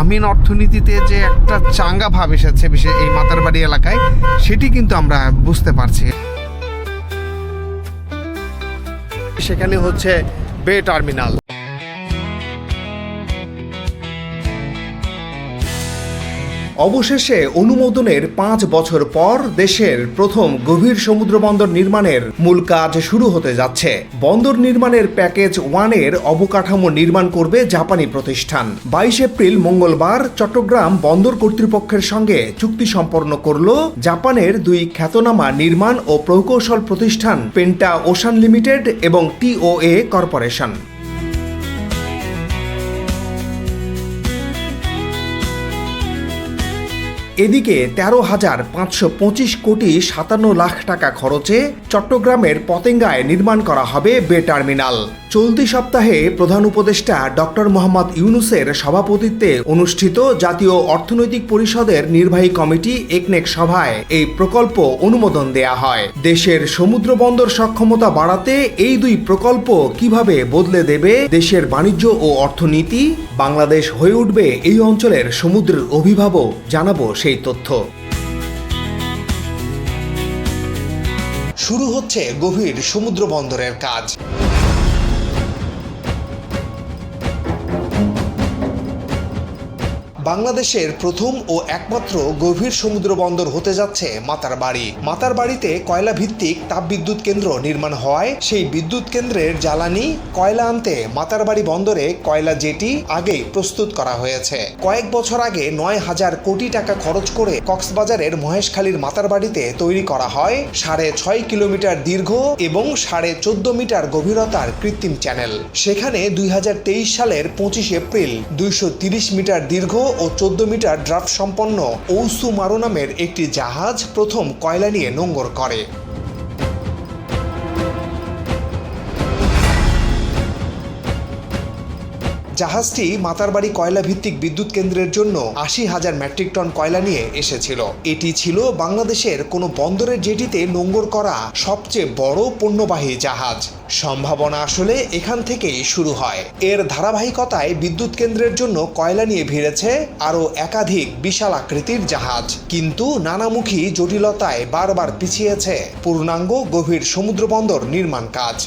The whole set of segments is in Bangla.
গ্রামীণ অর্থনীতিতে যে একটা চাঙ্গা ভাব এসেছে বিশেষ এই মাতারবাড়ি এলাকায়, সেটি কিন্তু আমরা বুঝতে পারছি। সেখানে হচ্ছে বে টার্মিনাল। অবশেষে অনুমোদনের পাঁচ বছর পর দেশের প্রথম গভীর সমুদ্র বন্দর নির্মাণের মূল কাজ শুরু হতে যাচ্ছে। বন্দর নির্মাণের প্যাকেজ ওয়ানের অবকাঠামো নির্মাণ করবে জাপানি প্রতিষ্ঠান। বাইশ এপ্রিল মঙ্গলবার চট্টগ্রাম বন্দর কর্তৃপক্ষের সঙ্গে চুক্তি সম্পন্ন করল জাপানের দুই খ্যাতনামা নির্মাণ ও প্রকৌশল প্রতিষ্ঠান পেন্টা ওশান লিমিটেড এবং টিওএ কর্পোরেশন। এদিকে তেরো হাজার পাঁচশো পঁচিশ কোটি সাতান্ন লাখ টাকা খরচে চট্টগ্রামের পতেঙ্গায় নির্মাণ করা হবে বে টার্মিনাল। চলতি সপ্তাহে প্রধান উপদেষ্টা ডক্টর মোহাম্মদ ইউনুসের সভাপতিত্বে অনুষ্ঠিত জাতীয় অর্থনৈতিক পরিষদের নির্বাহী কমিটি একনেক সভায় এই প্রকল্প অনুমোদন দেয়া হয়। দেশের সমুদ্র বন্দর সক্ষমতা বাড়াতে এই দুই প্রকল্প কীভাবে বদলে দেবে দেশের বাণিজ্য ও অর্থনীতি? বাংলাদেশ হয়ে উঠবে এই অঞ্চলের সমুদ্রের অভিভাবক জানাব সেই তথ্য। শুরু হচ্ছে গভীর সমুদ্র বন্দরের কাজ। বাংলাদেশের প্রথম ও একমাত্র গভীর সমুদ্র বন্দর হতে যাচ্ছে মাতার বাড়ি মাতার বাড়িতে কয়লা ভিত্তিক তাপবিদ্যুৎ কেন্দ্র নির্মাণ হওয়ায় সেই বিদ্যুৎ কেন্দ্রের জ্বালানি, কয়লা আনতে মাতার বাড়ি বন্দরে কয়লা জেটি আগেই প্রস্তুত করা হয়েছে। কয়েক বছর আগে নয় হাজার কোটি টাকা খরচ করে কক্সবাজারের মহেশখালীর মাতার বাড়িতে তৈরি করা হয় সাড়ে ছয় কিলোমিটার দীর্ঘ এবং সাড়ে চোদ্দ মিটার গভীরতার কৃত্রিম চ্যানেল। সেখানে দুই হাজার তেইশ সালের পঁচিশ এপ্রিল দুইশো মিটার দীর্ঘ ও চোদ্দ মিটার ড্রাফট সম্পন্ন ঔসু মারো নামের একটি জাহাজ প্রথম কয়লা নিয়ে নোঙ্গর করে। জাহাজটি মাতারবাড়ি কয়লা ভিত্তিক বিদ্যুৎ কেন্দ্রের জন্য আশি হাজার মেট্রিক টন কয়লা নিয়ে এসেছিল। এটি ছিল বাংলাদেশের কোনো বন্দরের জেটিতে নোঙ্গর করা সবচেয়ে বড় পণ্যবাহী জাহাজ। সম্ভাবনা আসলে এখান থেকেই শুরু হয়। এর ধারাবাহিকতায় বিদ্যুৎ কেন্দ্রের জন্য কয়লা নিয়ে ভিড়েছে আরও একাধিক বিশাল আকৃতির জাহাজ। কিন্তু নানামুখী জটিলতায় বারবার পিছিয়েছে পূর্ণাঙ্গ গভীর সমুদ্র বন্দর নির্মাণ কাজ।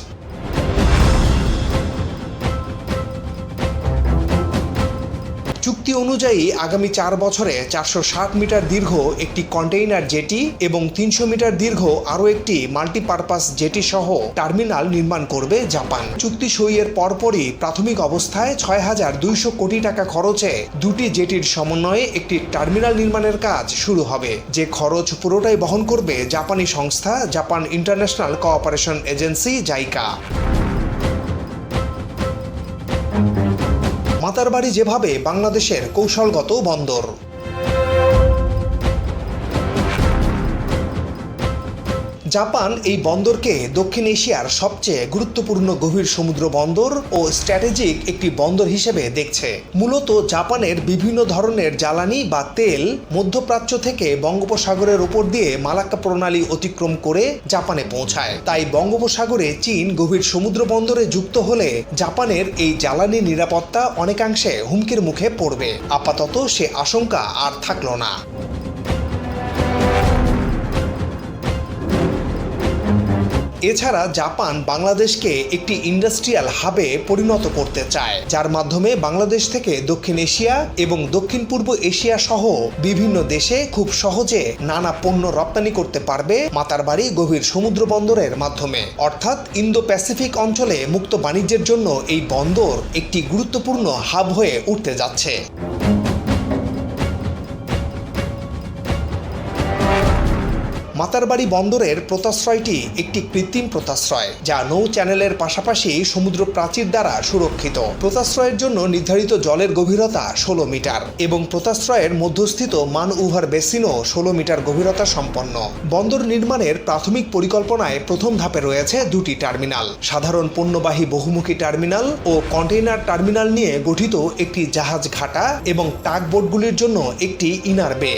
চুক্তি অনুযায়ী আগামী চার বছরে চারশো ষাট মিটার দীর্ঘ একটি কন্টেইনার জেটি এবং তিনশো মিটার দীর্ঘ আরও একটি মাল্টিপারপাস জেটি সহ টার্মিনাল নির্মাণ করবে জাপান। চুক্তি সইয়ের পরপরই প্রাথমিক অবস্থায় ছয় হাজার দুইশো কোটি টাকা খরচে দুটি জেটির সমন্বয়ে একটি টার্মিনাল নির্মাণের কাজ শুরু হবে। যে খরচ পুরোটাই বহন করবে জাপানি সংস্থা Japan International Cooperation Agency JICA. Matarbari যেভাবে বাংলাদেশের কৌশলগত বন্দর। জাপান এই বন্দরকে দক্ষিণ এশিয়ার সবচেয়ে গুরুত্বপূর্ণ গভীর সমুদ্র বন্দর ও স্ট্র্যাটেজিক একটি বন্দর হিসেবে দেখছে। মূলত জাপানের বিভিন্ন ধরনের জ্বালানি বা তেল মধ্যপ্রাচ্য থেকে বঙ্গোপসাগরের ওপর দিয়ে মালাক্কা প্রণালী অতিক্রম করে জাপানে পৌঁছায়। তাই বঙ্গোপসাগরে চীন গভীর সমুদ্র বন্দরে যুক্ত হলে জাপানের এই জ্বালানি নিরাপত্তা অনেকাংশে হুমকির মুখে পড়বে। আপাতত সে আশঙ্কা আর থাকল না। এছাড়া জাপান বাংলাদেশকে একটি ইন্ডাস্ট্রিয়াল হাবে পরিণত করতে চায়, যার মাধ্যমে বাংলাদেশ থেকে দক্ষিণ এশিয়া এবং দক্ষিণ পূর্ব এশিয়া সহ বিভিন্ন দেশে খুব সহজে নানা পণ্য রপ্তানি করতে পারবে মাতারবাড়ি গভীর সমুদ্র বন্দরের মাধ্যমে। অর্থাৎ ইন্দো প্যাসিফিক অঞ্চলে মুক্ত বাণিজ্যের জন্য এই বন্দর একটি গুরুত্বপূর্ণ হাব হয়ে উঠতে যাচ্ছে। মাতারবাড়ি বন্দরের প্রতাশ্রয়টি একটি কৃত্রিম প্রতাশ্রয় যা নৌ চ্যানেলের পাশাপাশি সমুদ্র প্রাচীর দ্বারা সুরক্ষিত। প্রতাশ্রয়ের জন্য নির্ধারিত জলের গভীরতা ষোলো মিটার এবং প্রতাশ্রয়ের মধ্যস্থিত মান উভার বেসিনও ষোলো মিটার গভীরতা সম্পন্ন। বন্দর নির্মাণের প্রাথমিক পরিকল্পনায় প্রথম ধাপে রয়েছে দুটি টার্মিনাল। সাধারণ পণ্যবাহী বহুমুখী টার্মিনাল ও কন্টেইনার টার্মিনাল নিয়ে গঠিত একটি জাহাজ ঘাটা এবং টাগ বোটগুলির জন্য একটি ইনার বে।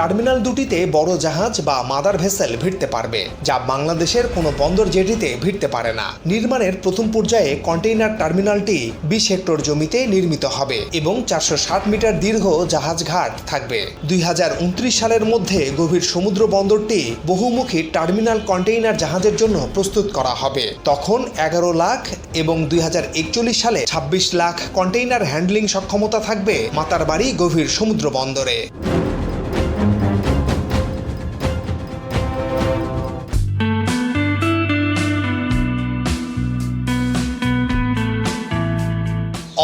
টার্মিনাল দুটিতে বড় জাহাজ বা মাদার ভেসেল ভিড়তে পারবে, যা বাংলাদেশের কোনো বন্দর জেটিতে ভিড়তে পারে না। নির্মাণের প্রথম পর্যায়ে কন্টেইনার টার্মিনালটি বিশ হেক্টর জমিতে নির্মিত হবে এবং চারশো ষাট মিটার দীর্ঘ জাহাজ ঘাট থাকবে। দুই হাজার উনত্রিশ সালের মধ্যে গভীর সমুদ্র বন্দরটি বহুমুখী টার্মিনাল কন্টেইনার জাহাজের জন্য প্রস্তুত করা হবে। তখন এগারো লাখ এবং দুই হাজার একচল্লিশ সালে ছাব্বিশ লাখ কন্টেইনার হ্যান্ডলিং সক্ষমতা থাকবে মাতারবাড়ি গভীর সমুদ্র বন্দরে।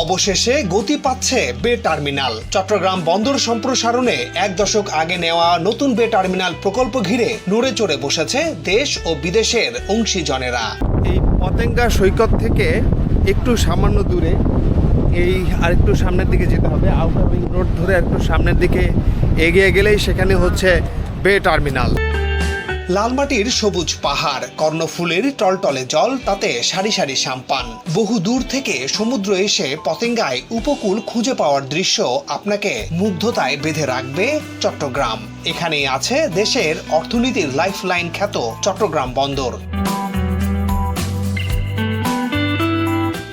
অবশেষে গতি পাচ্ছে বে টার্মিনাল। চট্টগ্রাম বন্দর সম্প্রসারণে এক দশক আগে নেওয়া নতুন বে টার্মিনাল প্রকল্প ঘিরে নড়ে চড়ে বসেছে দেশ ও বিদেশের অংশীজনেরা। এই পতেঙ্গা সৈকত থেকে একটু সামান্য দূরে এই আরেকটু সামনের দিকে যেতে হবে। আউটার রোড ধরে একটু সামনের দিকে এগিয়ে গেলেই সেখানে হচ্ছে বে টার্মিনাল। লালমাটির সবুজ পাহাড়, কর্ণফুলের টলটলে জল, তাতে সারি সারি সাম্পান। বহু দূর থেকে সমুদ্র এসে পতেঙ্গায় উপকূল খুঁজে পাওয়ার দৃশ্য আপনাকে মুগ্ধতায় বেঁধে রাখবে চট্টগ্রাম। এখানেই আছে দেশের অর্থনীতির লাইফলাইন খ্যাত চট্টগ্রাম বন্দর।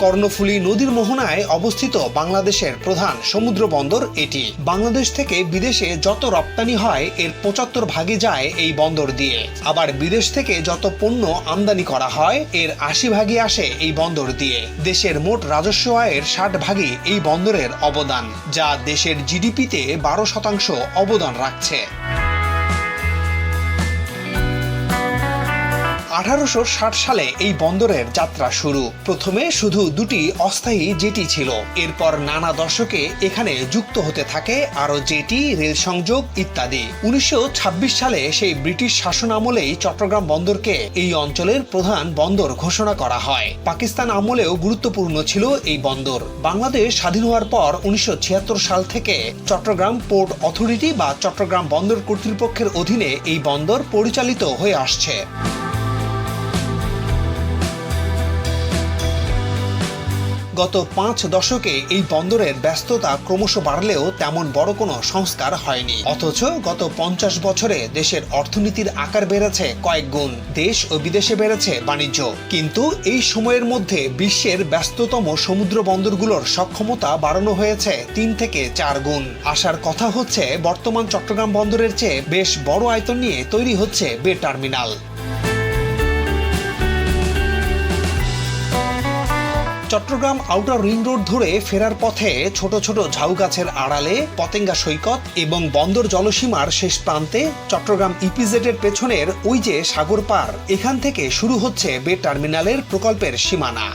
কর্ণফুলী নদীর মোহনায় অবস্থিত বাংলাদেশের প্রধান সমুদ্র বন্দর এটি। বাংলাদেশ থেকে বিদেশে যত রপ্তানি হয়, এর পঁচাত্তর ভাগে যায় এই বন্দর দিয়ে। আবার বিদেশ থেকে যত পণ্য আমদানি করা হয়, এর আশি ভাগই আসে এই বন্দর দিয়ে। দেশের মোট রাজস্ব আয়ের ষাট ভাগই এই বন্দরের অবদান, যা দেশের জিডিপিতে বারো শতাংশ অবদান রাখছে। আঠারোশো ষাট সালে এই বন্দরের যাত্রা শুরু। প্রথমে শুধু দুটি অস্থায়ী জেটি ছিল। এরপর নানা দশকে এখানে যুক্ত হতে থাকে আরও জেটি, রেল সংযোগ ইত্যাদি। উনিশশো ছাব্বিশ সালে সেই ব্রিটিশ শাসন আমলেই চট্টগ্রাম বন্দরকে এই অঞ্চলের প্রধান বন্দর ঘোষণা করা হয়। পাকিস্তান আমলেও গুরুত্বপূর্ণ ছিল এই বন্দর। বাংলাদেশ স্বাধীন হওয়ার পর উনিশশো ছিয়াত্তর সাল থেকে চট্টগ্রাম পোর্ট অথরিটি বা চট্টগ্রাম বন্দর কর্তৃপক্ষের অধীনে এই বন্দর পরিচালিত হয়ে আসছে। গত পাঁচ দশকে এই বন্দরের ব্যস্ততা ক্রমশ বাড়লেও তেমন বড় কোনো সংস্কার হয়নি। অথচ গত পঞ্চাশ বছরে দেশের অর্থনীতির আকার বেড়েছে কয়েক গুণ, দেশ ও বিদেশে বেড়েছে বাণিজ্য। কিন্তু এই সময়ের মধ্যে বিশ্বের ব্যস্ততম সমুদ্র বন্দরগুলোর সক্ষমতা বাড়ানো হয়েছে তিন থেকে চার গুণ। আসার কথা হচ্ছে, বর্তমান চট্টগ্রাম বন্দরের চেয়ে বেশ বড় আয়তন নিয়ে তৈরি হচ্ছে bay terminal. Chattogram outer ring road ধরে ফেরার পথে ছোট ছোট ঝাউ গাছের আড়ালে, পতেঙ্গা সৈকত এবং বন্দর জলসীমার শেষ প্রান্তে চট্টগ্রাম ইপিজেডের পেছনের ওই যে সাগর পার, এখান থেকে শুরু হচ্ছে বে টার্মিনালের প্রকল্পের সীমানা।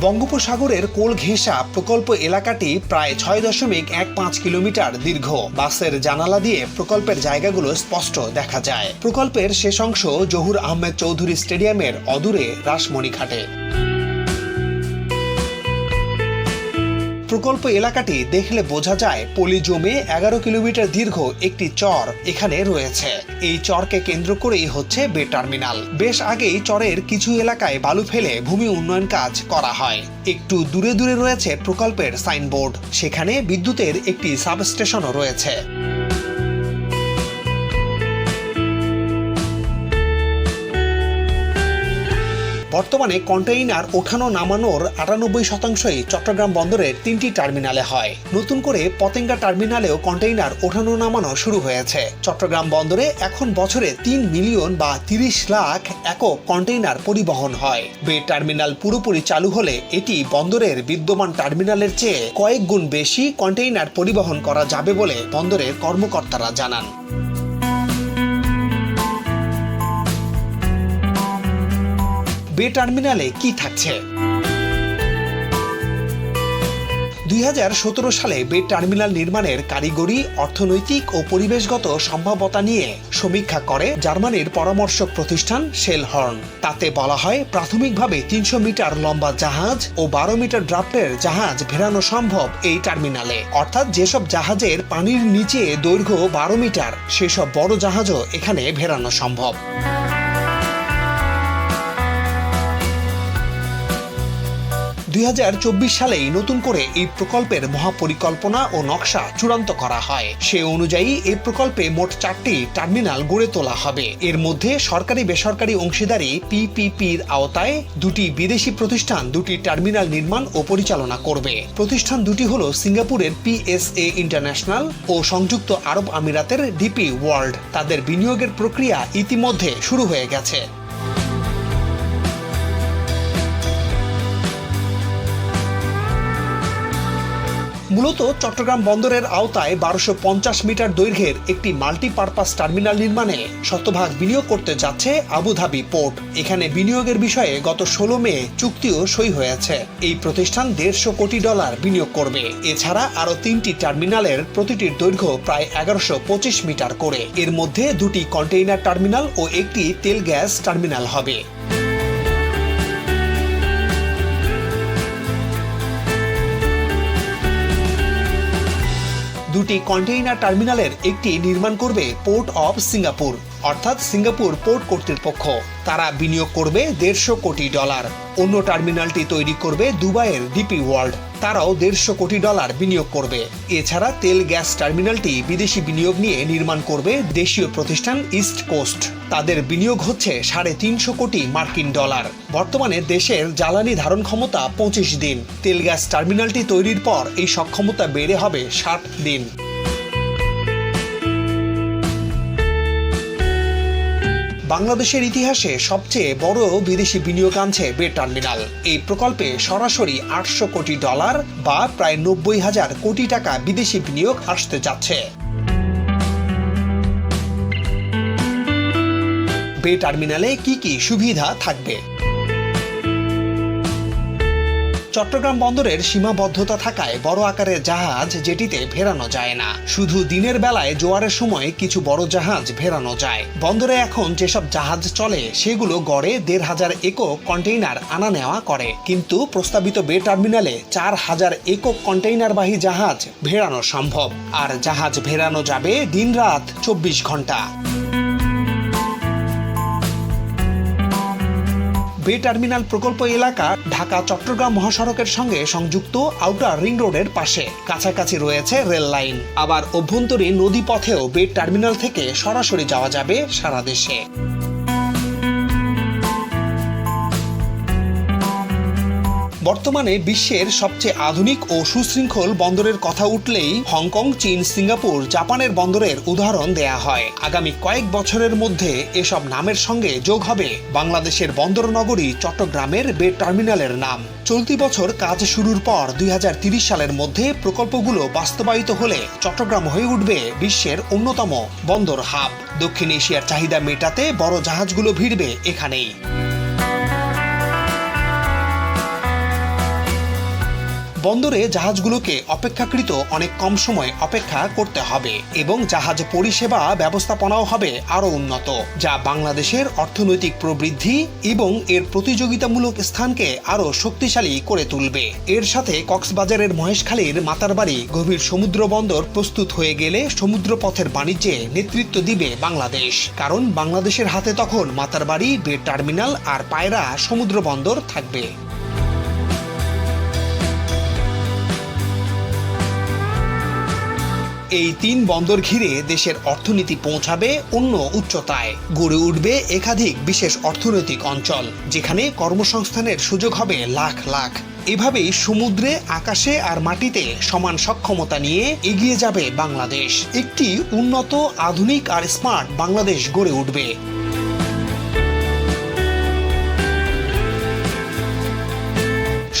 বঙ্গোপসাগরের কোল ঘেঁষা প্রকল্প এলাকাটি প্রায় ছয় দশমিক এক পাঁচ কিলোমিটার দীর্ঘ। বাসের জানালা দিয়ে প্রকল্পের জায়গাগুলো স্পষ্ট দেখা যায়। প্রকল্পের শেষ অংশ জহুর আহমেদ চৌধুরী স্টেডিয়ামের অদূরে রাসমণিঘাটে। প্রকল্প এলাকাটি দেখলে বোঝা যায় পলি জমে এগারো কিলোমিটার দীর্ঘ একটি চর এখানে রয়েছে। এই চরকে কেন্দ্র করেই হচ্ছে বে টার্মিনাল। বেশ আগেই চরের কিছু এলাকায় বালু ফেলে ভূমি উন্নয়ন কাজ করা হয়। একটু দূরে দূরে রয়েছে প্রকল্পের সাইনবোর্ড। সেখানে বিদ্যুতের একটি সাবস্টেশনও রয়েছে। বর্তমানে কন্টেইনার ওঠানো নামানোর আটানব্বই শতাংশই চট্টগ্রাম বন্দরের তিনটি টার্মিনালে হয়। নতুন করে পতেঙ্গা টার্মিনালেও কন্টেইনার ওঠানো নামানো শুরু হয়েছে। চট্টগ্রাম বন্দরে এখন বছরে তিন মিলিয়ন বা তিরিশ লাখ একক কন্টেইনার পরিবহন হয়। বে টার্মিনাল পুরোপুরি চালু হলে এটি বন্দরের বিদ্যমান টার্মিনালের চেয়ে কয়েক গুণ বেশি কন্টেইনার পরিবহন করা যাবে বলে বন্দরের কর্মকর্তারা জানান। বে টার্মিনালে কি থাকছে? দুই হাজার সতেরো সালে বে টার্মিনাল নির্মাণের কারিগরি, অর্থনৈতিক ও পরিবেশগত সম্ভাব্যতা নিয়ে সমীক্ষা করে জার্মানির পরামর্শক প্রতিষ্ঠান শেলহর্ন। তাতে বলা হয়, প্রাথমিকভাবে তিনশো মিটার লম্বা জাহাজ ও বারো মিটার ড্রাফটের জাহাজ ভেড়ানো সম্ভব এই টার্মিনালে। অর্থাৎ যেসব জাহাজের পানির নিচে দৈর্ঘ্য বারো মিটার, সেসব বড় জাহাজও এখানে ভেড়ানো সম্ভব। দুই হাজার চব্বিশ সালেই নতুন করে এই প্রকল্পের মহাপরিকল্পনা ও নকশা চূড়ান্ত করা হয়। সে অনুযায়ী এই প্রকল্পে মোট চারটি টার্মিনাল গড়ে তোলা হবে। এর মধ্যে সরকারি বেসরকারি অংশীদারি পিপিপির আওতায় দুটি বিদেশি প্রতিষ্ঠান, দুটি টার্মিনাল নির্মাণ ও পরিচালনা করবে। প্রতিষ্ঠান দুটি হল সিঙ্গাপুরের পিএসএ ইন্টারন্যাশনাল ও সংযুক্ত আরব আমিরাতের ডিপি ওয়ার্ল্ড। তাদের বিনিয়োগের প্রক্রিয়া ইতিমধ্যে শুরু হয়ে গেছে। মূলত চট্টগ্রাম বন্দরের আওতায় বারোশো পঞ্চাশ মিটার দৈর্ঘ্যের একটি মাল্টিপারপাস টার্মিনাল নির্মাণে শতভাগ বিনিয়োগ করতে যাচ্ছে আবুধাবি পোর্ট। এখানে বিনিয়োগের বিষয়ে গত ষোলো মে চুক্তিও সই হয়েছে। এই প্রতিষ্ঠান দেড়শো কোটি ডলার বিনিয়োগ করবে। এছাড়া আরও তিনটি টার্মিনালের প্রতিটির দৈর্ঘ্য প্রায় এগারোশো পঁচিশ মিটার করে। এর মধ্যে দুটি কন্টেইনার টার্মিনাল ও একটি তেল গ্যাস টার্মিনাল হবে। do দুটি কন্টেইনার টার্মিনালের একটি নির্মাণ করবে পোর্ট অফ সিঙ্গাপুর, অর্থাৎ সিঙ্গাপুর পোর্ট কর্তৃপক্ষ। তারা বিনিয়োগ করবে দেড়শো কোটি ডলার। অন্য টার্মিনালটি তৈরি করবে দুবাইয়ের ডিপি ওয়ার্ল্ড। তারাও দেড়শো কোটি ডলার বিনিয়োগ করবে। এছাড়া তেল গ্যাস টার্মিনালটি বিদেশি বিনিয়োগ নিয়ে নির্মাণ করবে দেশীয় প্রতিষ্ঠান ইস্ট কোস্ট। তাদের বিনিয়োগ হচ্ছে সাড়ে তিনশো কোটি মার্কিন ডলার। বর্তমানে দেশের জ্বালানি ধারণ ক্ষমতা পঁচিশ দিন। তেল গ্যাস টার্মিনালটি তৈরির পর এই সক্ষমতা বেড়ে হবে ষাট দিন। বাংলাদেশের ইতিহাসে সবচেয়ে বড় বিদেশি বিনিয়োগ আনছে বে টার্মিনাল। এই প্রকল্পে সরাসরি আটশো কোটি ডলার বা প্রায় নব্বই হাজার কোটি টাকা বিদেশি বিনিয়োগ আসতে যাচ্ছে। বে টার্মিনালে কি কি সুবিধা থাকবে? চট্টগ্রাম বন্দরের সীমাবদ্ধতা থাকায় বড় আকারের জাহাজ যেটিতে ভেড়ানো যায় না। শুধু দিনের বেলায় জোয়ারের সময় কিছু বড় জাহাজ ভেড়ানো যায়। বন্দরে এখন যেসব জাহাজ চলে, সেগুলো গড়ে দেড় হাজার একক কন্টেইনার আনা নেওয়া করে। কিন্তু প্রস্তাবিত বে টার্মিনালে চার হাজার একক কন্টেইনারবাহী জাহাজ ভেড়ানো সম্ভব। আর জাহাজ ভেড়ানো যাবে দিনরাত চব্বিশ ঘণ্টা। বে টার্মিনাল প্রকল্প এলাকা ঢাকা, চট্টগ্রাম মহাসড়কের সঙ্গে সংযুক্ত আউটার রিং রোডের পাশে। কাছাকাছি রয়েছে রেল লাইন। আবার অভ্যন্তরীণ নদী পথেও বে টার্মিনাল থেকে সরাসরি যাওয়া যাবে সারা দেশে। বর্তমানে বিশ্বের সবচেয়ে আধুনিক ও সুশৃঙ্খল বন্দরের কথা উঠলেই হংকং, চীন, সিঙ্গাপুর, জাপানের বন্দরের উদাহরণ দেয়া হয়। আগামী কয়েক বছরের মধ্যে এসব নামের সঙ্গে যোগ হবে বাংলাদেশের বন্দর নগরী চট্টগ্রামের বে টার্মিনালের নাম। চলতি বছর কাজ শুরুর পর দুই সালের মধ্যে প্রকল্পগুলো বাস্তবায়িত হলে চট্টগ্রাম হয়ে উঠবে বিশ্বের অন্যতম বন্দর হাব। দক্ষিণ এশিয়ার চাহিদা মেটাতে বড় জাহাজগুলো ভিড়বে এখানেই। বন্দরে জাহাজগুলোকে অপেক্ষাকৃত অনেক কম সময় অপেক্ষা করতে হবে এবং জাহাজ পরিষেবা ব্যবস্থাপনাও হবে আরও উন্নত, যা বাংলাদেশের অর্থনৈতিক প্রবৃদ্ধি এবং এর প্রতিযোগিতামূলক স্থানকে আরও শক্তিশালী করে তুলবে। এর সাথে কক্সবাজারের মহেশখালীর মাতারবাড়ি গভীর সমুদ্র বন্দর প্রস্তুত হয়ে গেলে সমুদ্রপথের বাণিজ্যে নেতৃত্ব দিবে বাংলাদেশ, কারণ বাংলাদেশের হাতে তখন মাতারবাড়ি বে টার্মিনাল আর পায়রা সমুদ্র বন্দর থাকবে। এই তিন বন্দর ঘিরে দেশের অর্থনীতি পৌঁছাবে অন্য উচ্চতায়। গড়ে উঠবে একাধিক বিশেষ অর্থনৈতিক অঞ্চল, যেখানে কর্মসংস্থানের সুযোগ হবে লাখ লাখ। এভাবেই সমুদ্রে, আকাশে আর মাটিতে সমান সক্ষমতা নিয়ে এগিয়ে যাবে বাংলাদেশ। একটি উন্নত, আধুনিক আর স্মার্ট বাংলাদেশ গড়ে উঠবে।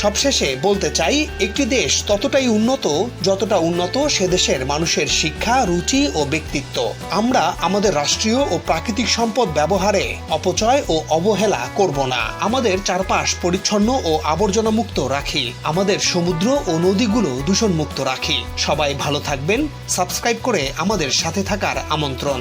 সবশেষে বলতে চাই, একটি দেশ ততটাই উন্নত, যতটা উন্নত সে দেশের মানুষের শিক্ষা, রুচি ও ব্যক্তিত্ব। আমরা আমাদের রাষ্ট্রীয় ও প্রাকৃতিক সম্পদ ব্যবহারে অপচয় ও অবহেলা করব না। আমাদের চারপাশ পরিচ্ছন্ন ও আবর্জনা মুক্ত রাখি। আমাদের সমুদ্র ও নদীগুলো দূষণ মুক্ত রাখি। সবাই ভালো থাকবেন। সাবস্ক্রাইব করে আমাদের সাথে থাকার আমন্ত্রণ।